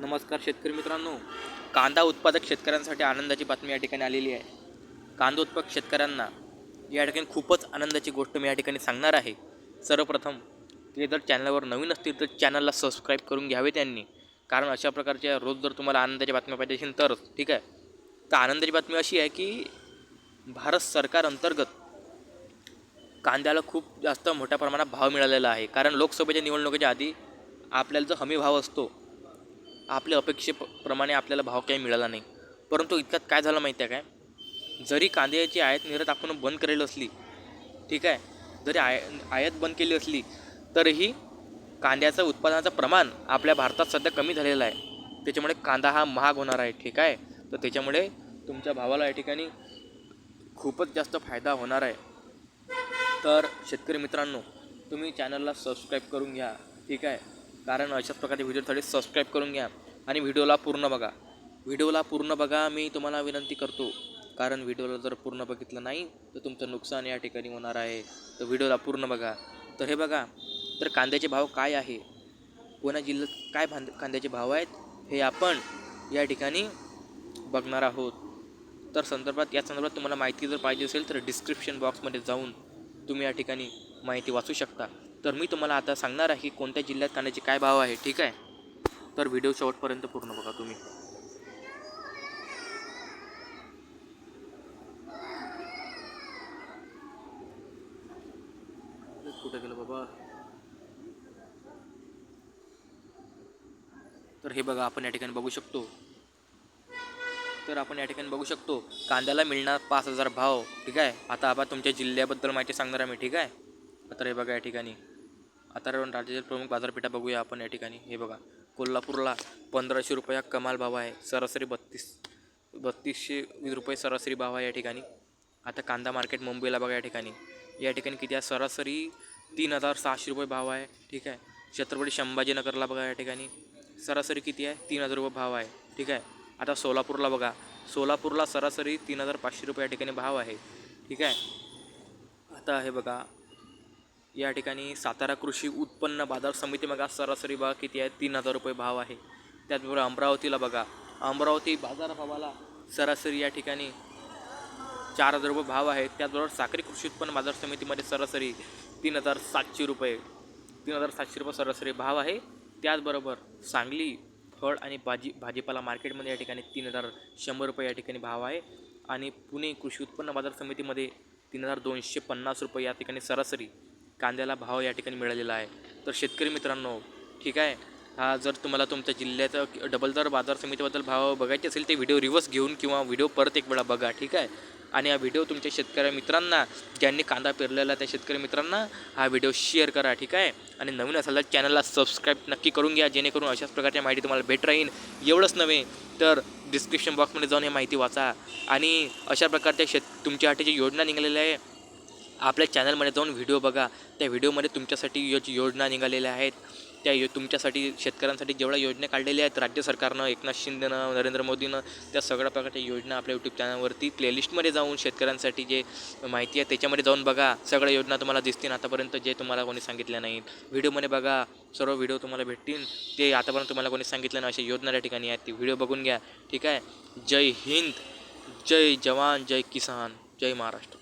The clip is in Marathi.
नमस्कार शेतकरी मित्रांनो. कांदा उत्पादक शेतकऱ्यांसाठी आनंदाची बातमी या ठिकाणी आलेली आहे. कांदा उत्पादक शेतकऱ्यांना या ठिकाणी खूपच आनंदाची गोष्ट मी या ठिकाणी सांगणार आहे. सर्वप्रथम ते जर चॅनलवर नवीन असतील तर चॅनलला सबस्क्राईब करून घ्यावे त्यांनी. कारण अशा प्रकारच्या रोज जर तुम्हाला आनंदाची बातम्या पाहिजे असेल तरच ठीक आहे? तर आनंदाची बातमी अशी आहे की भारत सरकार अंतर्गत कांद्याला खूप जास्त मोठ्या प्रमाणात भाव मिळालेला आहे. कारण लोकसभेच्या निवडणुकीच्या आधी आपल्याला जो हमी भाव असतो आपल्या अपेक्षेप्रमाणे आपल्याला भाव काही मिळाला नाही. परंतु इतक्यात काय झालं माहिती आहे काय? जरी कांद्याची आयात निर्यात आपण बंद करेल असली ठीक आहे? जरी आय आयात बंद केली असली तरीही कांद्याचं उत्पादनाचं प्रमाण आपल्या भारतात सध्या कमी झालेलं आहे. त्याच्यामुळे कांदा हा महाग होणार आहे ठीक आहे? तर त्याच्यामुळे तुमच्या भावाला या ठिकाणी खूपच जास्त फायदा होणार आहे. तर शेतकरी मित्रांनो तुम्ही चॅनलला सबस्क्राईब करून घ्या ठीक आहे? कारण अशाच प्रकारचे व्हिडिओसाठी सबस्क्राईब करून घ्या आणि व्हिडिओला पूर्ण बघा. व्हिडिओला पूर्ण बघा मी तुम्हाला विनंती करतो. कारण व्हिडिओला जर पूर्ण बघितलं नाही तर तुमचं नुकसान या ठिकाणी होणार आहे. तर व्हिडिओला पूर्ण बघा. तर हे बघा तर कांद्याचे भाव काय आहे? कोणा जिल्ह्यात काय भांद कांद्याचे भाव आहेत? हे आपण या ठिकाणी बघणार आहोत. तर संदर्भात या संदर्भात तुम्हाला माहिती जर पाहिजे असेल तर डिस्क्रिप्शन बॉक्समध्ये जाऊन तुम्ही या ठिकाणी माहिती वाचू शकता. तर मी तुम्हाला आता सांगणार आहे की कोणत्या जिल्ह्यात कांद्याचे काय भाव आहे ठीक आहे? तर व्हिडिओ शेवटपर्यंत पूर्ण बघा तुम्ही. कुठं गेलं बाबा? तर हे बघा आपण या ठिकाणी बघू शकतो. तर आपण या ठिकाणी बघू शकतो कांद्याला मिळणार पाच हजार भाव ठीक आहे? आता आपण तुमच्या जिल्ह्याबद्दल माहिती सांगणार आहे मी ठीक आहे? तर हे बघा या ठिकाणी. आता राज्यातील प्रमुख बाजारपेठा बघूया आपण या ठिकाणी. हे बघा कोल्हापूरला पंधराशे रुपया कमाल भाव आहे. सरासरी बत्तीस बत्तीसशे वीस रुपये सरासरी भाव आहे या ठिकाणी. आता कांदा मार्केट मुंबईला बघा या ठिकाणी. या ठिकाणी किती आहे? सरासरी तीन हजार सहाशे रुपये भाव आहे. ठीक आहे. छत्रपती संभाजीनगरला बघा या ठिकाणी. सरासरी किती आहे? तीन हजार रुपये भाव आहे. ठीक आहे. आता सोलापूरला बघा. सोलापूरला सरासरी तीन हजार पाचशे रुपये या ठिकाणी भाव आहे. ठीक आहे. आता हे बघा या ठिकाणी सातारा कृषी उत्पन्न बाजार समिती बघा सरासरी भाव किती आहे? तीन हजार रुपये भाव आहे. त्याचबरोबर अमरावतीला बघा. अमरावती बाजार भावाला सरासरी या ठिकाणी चार हजार रुपये भाव आहे. त्याचबरोबर साखरी कृषी उत्पन्न बाजार समितीमध्ये सरासरी तीन हजार सातशे रुपये तीन हजार सातशे रुपये सरासरी भाव आहे. त्याचबरोबर सांगली फळ आणि भाजी भाजीपाला मार्केटमध्ये या ठिकाणी तीन हजार शंभर रुपये या ठिकाणी भाव आहे. आणि पुणे कृषी उत्पन्न बाजार समितीमध्ये तीन हजार दोनशे पन्नास रुपये या ठिकाणी सरासरी कांद्याला भाव या ठिकाणी मिळालेला आहे. तर शेतकरी मित्रांनो ठीक आहे? हा जर तुम्हाला तुमच्या जिल्ह्याचा डबल दर बाजार समितीबद्दल भाव बघायचे असेल ते व्हिडिओ रिव्हर्स घेऊन किंवा व्हिडिओ परत एक वेळा बघा ठीक आहे? आणि हा व्हिडिओ तुमच्या शेतकऱ्या मित्रांना ज्यांनी कांदा पेरलेला त्या शेतकरी मित्रांना हा व्हिडिओ शेअर करा ठीक आहे? आणि नवीन असाल तर चॅनलला सबस्क्राईब नक्की करून घ्या जेणेकरून अशाच प्रकारची माहिती तुम्हाला भेट राहील एवढंच नव्हे तर डिस्क्रिप्शन बॉक्समध्ये जाऊन हे माहिती वाचा. आणि अशा प्रकारच्या शेत तुमच्यासाठी जी योजना निघालेल्या आहे. आपल्या चॅनलमध्ये जाऊन व्हिडिओ बघा. त्या व्हिडिओमध्ये तुमच्यासाठी यो योजना निघालेल्या आहेत. त्या यो तुमच्यासाठी शेतकऱ्यांसाठी जेवढ्या योजना काढलेल्या आहेत राज्य सरकारनं एकनाथ शिंदेनं नरेंद्र मोदीनं त्या सगळ्या प्रकारच्या योजना आपल्या यूट्यूब चॅनलवरती प्लेलिस्टमध्ये जाऊन शेतकऱ्यांसाठी जे माहिती आहे त्याच्यामध्ये जाऊन बघा. सगळ्या योजना तुम्हाला दिसतील. आतापर्यंत जे तुम्हाला कोणी सांगितल्या नाहीत. व्हिडिओमध्ये बघा. सर्व व्हिडिओ तुम्हाला भेटतील. ते आतापर्यंत तुम्हाला कोणी सांगितलं नाही अशा योजना त्या ठिकाणी आहेत. ती व्हिडिओ बघून घ्या. ठीक आहे? जय हिंद. जय जवान जय किसान. जय महाराष्ट्र.